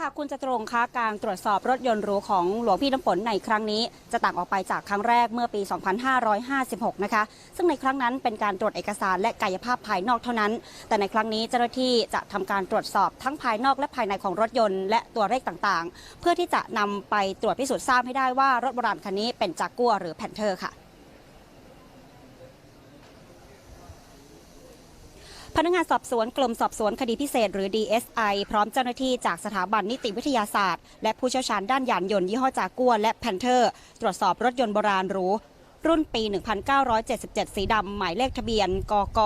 ค่ะคุณจะตรงค์คะการตรวจสอบรถยนต์หรูของหลวงพี่น้ำฝนในครั้งนี้ จะต่างออกไปจากครั้งแรกเมื่อปี 2556 นะคะ ซึ่งในครั้งนั้นเป็นการตรวจเอกสารและกายภาพภายนอกเท่านั้น แต่ในครั้งนี้เจ้าหน้าที่จะทำการตรวจสอบทั้งภายนอกและภายในของรถยนต์และตัวเลขต่างๆ เพื่อที่จะนำไปตรวจพิสูจน์ทราบให้ได้ว่ารถโบราณคันนี้เป็นจากกัวหรือแพนเทอร์ค่ะ พนักงานสอบสวนกรมสอบสวนคดีพิเศษหรือ DSI พร้อมเจ้าหน้าที่จากสถาบันนิติวิทยาศาสตร์ และผู้เชี่ยวชาญด้านยานยนต์ยี่ห้อจากัวและแพนเทอร์ ตรวจสอบรถยนต์โบราณหรูรุ่นปี 1977 สีดำ หมายเลขทะเบียน กก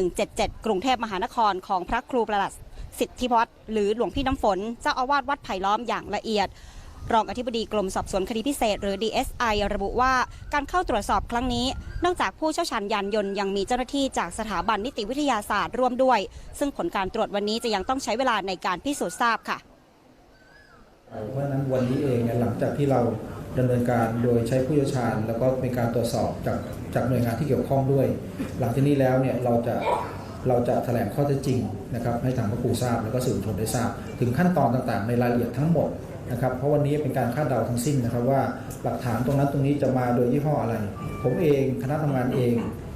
1177 กรุงเทพมหานครของพระครูประหลัดสิทธิวัฒน์หรือหลวงพี่น้ำฝน เจ้าอาวาสวัดไผ่ล้อมอย่างละเอียด รองอธิบดีกรมสอบสวนคดีพิเศษ หรือ DSI ระบุว่าการเข้าตรวจสอบครั้งนี้ นอกจากผู้เชี่ยวชาญยานยนต์ยังมีเจ้าหน้าที่จากสถาบันนิติวิทยาศาสตร์ร่วมด้วย ซึ่งผลการตรวจวันนี้จะยังต้องใช้เวลาในการพิสูจน์ทราบค่ะเพราะฉะนั้นวันนี้เองเนี่ยหลังจากที่เราดำเนินการโดยใช้ผู้เชี่ยวชาญ แล้วก็เป็นการตรวจสอบจากจากหน่วยงานที่เกี่ยวข้องด้วย หลังจากนี้แล้วเนี่ยเราจะเราจะแถลงข้อเท็จจริงนะครับให้ทางพระครูทราบแล้วก็สื่อมวลชนได้ทราบ ถึงขั้นตอนต่างๆ ในรายละเอียดทั้งหมด นะครับเพราะวันนี้เป็นการคาดเดาทั้งสิ้นนะครับว่าหลักฐานตรงนั้นตรงนี้จะมาโดยยี่ห้ออะไร ผมเองคณะทำงานเอง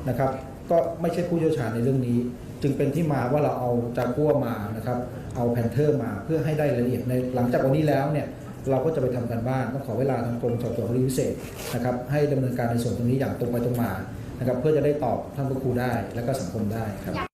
นะครับก็ไม่ใช่ผู้เชี่ยวชาญในเรื่องนี้ จึงเป็นที่มาว่าเราเอาจากัวมานะครับเอาแพนเทอร์มาเพื่อให้ได้รายละเอียดในหลังจากวันนี้แล้วเนี่ยเราก็จะไปทำกันบ้านต้องขอเวลาทางกรมสอบสวนคดีพิเศษนะครับให้ดำเนินการในส่วนตรงนี้อย่างตรงไปตรงมานะครับเพื่อจะได้ตอบท่านครูได้และก็สังคมได้ครับ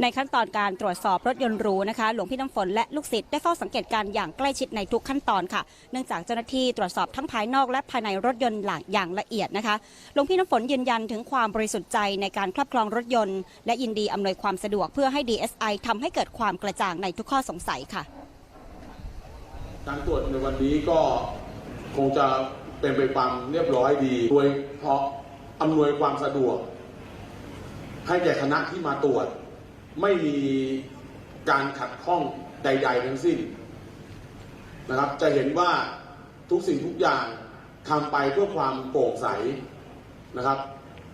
ในขั้นตอนการตรวจสอบรถยนต์หรูนะคะ หลวงพี่น้ำฝนและลูกศิษย์ได้เฝ้าสังเกตการอย่างใกล้ชิดในทุกขั้นตอนค่ะ เนื่องจากเจ้าหน้าที่ตรวจสอบทั้งภายนอกและภายในรถยนต์หลังอย่างละเอียดนะคะ หลวงพี่น้ำฝนยืนยันถึงความบริสุทธิ์ใจในการครอบครองรถยนต์ และยินดีอำนวยความสะดวกเพื่อให้ DSI ทำให้เกิดความกระจ่างในทุกข้อสงสัยค่ะ การตรวจในวันนี้ก็คงจะเป็นไปความเรียบร้อยดี โดยเพราะอำนวยความสะดวก ให้แก่คณะที่มาตรวจ ไม่มีการขัดข้องใด ๆ ทั้งสิ้นนะครับ จะเห็นว่าทุกสิ่งทุกอย่างทำไปเพื่อความโปร่งใสนะครับ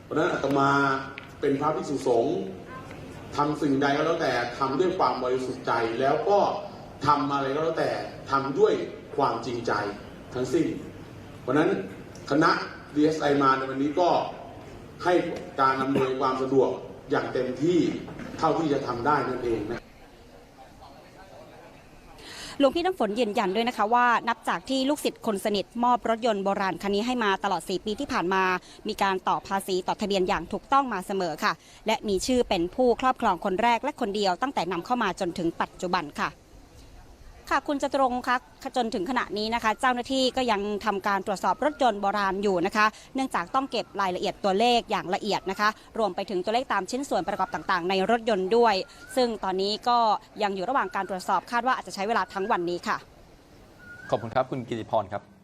เพราะนั้นอาตมาเป็นพระภิกษุสงฆ์ทำสิ่งใดก็แล้วแต่ทำด้วยความบริสุทธิ์ใจแล้วก็ทำอะไรก็แล้วแต่ทำด้วยความจริงใจทั้งสิ้น เพราะฉะนั้นคณะ DSI มาในวันนี้ก็ให้การอำนวยความสะดวกอย่างเต็มที่ เท่าที่จะทำได้นั่นเองนะหลวงพี่น้ำฝนยืนยันด้วยนะคะว่านับจากที่ลูกศิษย์คนสนิทมอบรถยนต์โบราณคันนี้ให้มาตลอด 4 ปีที่ผ่านมา มีการต่อภาษีต่อทะเบียนอย่างถูกต้องมาเสมอค่ะ และมีชื่อเป็นผู้ครอบครองคนแรกและคนเดียวตั้งแต่นำเข้ามาจนถึงปัจจุบันค่ะ ค่ะคุณจตุรงค์คะจนถึงขณะนี้นะคะ เจ้าหน้าที่ก็ยังทำการตรวจสอบรถยนต์โบราณอยู่นะคะ เนื่องจากต้องเก็บรายละเอียดตัวเลขอย่างละเอียดนะคะ รวมไปถึงตัวเลขตามชิ้นส่วนประกอบต่างๆ ในรถยนต์ด้วย ซึ่งตอนนี้ก็ยังอยู่ระหว่างการตรวจสอบคาดว่าอาจจะใช้เวลาทั้งวันนี้ค่ะ ขอบคุณครับคุณกิติพรครับ